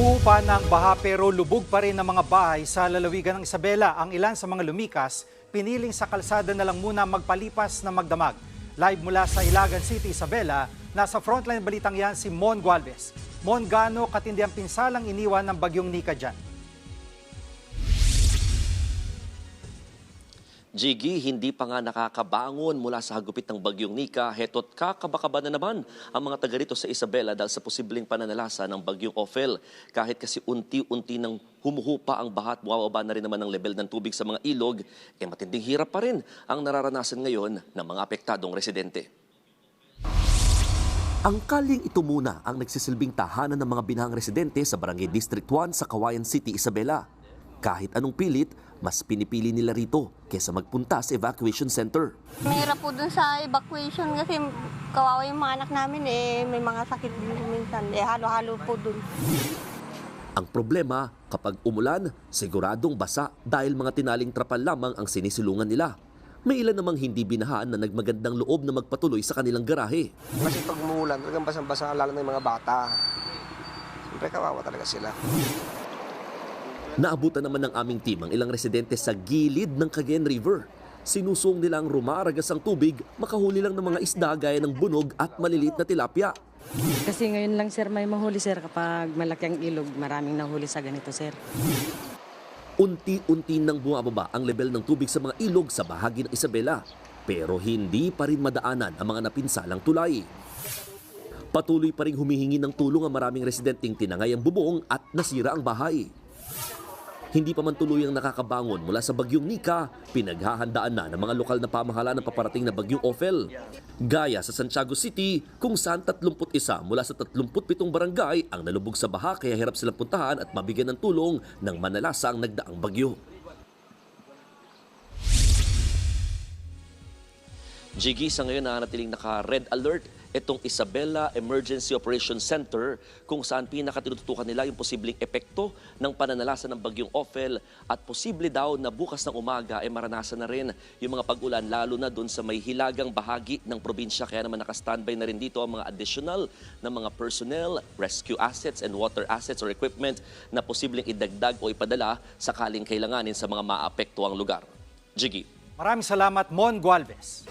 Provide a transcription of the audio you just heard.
Umuupa ng baha pero lubog pa rin ang mga bahay sa lalawigan ng Isabela. Ang ilan sa mga lumikas, piniling sa kalsada na lang muna magpalipas na magdamag. Live mula sa Ilagan City, Isabela, nasa frontline balitang yan si Mon Gualvez. Mon, gaano katindi ang pinsalang iniwan ng bagyong Nika dyan? Jiggy, hindi pa nga nakakabangon mula sa hagupit ng bagyong Nika. Heto't kakabakaba na naman ang mga taga rito sa Isabela dahil sa posibleng pananalasa ng bagyong Ophel. Kahit kasi unti-unti nang humuhupa ang baha at bumababa na rin naman ang level ng tubig sa mga ilog, eh matinding hirap pa rin ang nararanasan ngayon ng mga apektadong residente. Ang kaling ito muna ang nagsisilbing tahanan ng mga binahang residente sa Barangay District 1 sa Kawayan City, Isabela. Kahit anong pilit, mas pinipili nila rito kesa magpunta sa evacuation center. Mahirap po dun sa evacuation kasi kawawa yung mga anak namin eh, may mga sakit din minsan. Eh, halo-halo po dun. Ang problema, kapag umulan, siguradong basa dahil mga tinaling trapal lamang ang sinisilungan nila. May ilan namang hindi binahaan na nagmagandang loob na magpatuloy sa kanilang garahe. Kasi pag umuulan, talagang basang-basa lalo na yung mga bata. Siyempre kawawa talaga sila. Naabutan naman ng aming team ang ilang residente sa gilid ng Cagayan River. Sinusong nila ang rumaragas ang tubig, makahuli lang ng mga isda gaya ng bunog at maliliit na tilapia. Kasi ngayon lang sir may mahuli sir kapag malaki ang ilog, maraming nahuli sa ganito sir. Unti-unti nang bumababa ang level ng tubig sa mga ilog sa bahagi ng Isabela. Pero hindi pa rin madaanan ang mga napinsalang tulay. Patuloy pa rin humihingi ng tulong ang maraming residenteng tinangay ang bubong at nasira ang bahay. Hindi pa man tuluyang nakakabangon mula sa bagyong Nika, pinaghahandaan na ng mga lokal na pamahalaan ng paparating na bagyong Ophel. Gaya sa Santiago City, kung saan 31 mula sa 37 barangay ang nalubog sa baha kaya hirap silang puntahan at mabigyan ng tulong ng manalasa ang nagdaang bagyo. Jiggy, sa ngayon nanatiling naka-red alert itong Isabela Emergency Operations Center kung saan pinakatinututukan nila yung posibleng epekto ng pananalasa ng bagyong Ophel at posible daw na bukas ng umaga ay maranasan na rin yung mga pag-ulan lalo na doon sa may hilagang bahagi ng probinsya kaya naman naka-standby na rin dito ang mga additional na mga personnel, rescue assets and water assets or equipment na posibleng idagdag o ipadala sakaling kailanganin sa mga maapektuang lugar. Jiggy. Maraming salamat, Mon Gualvez.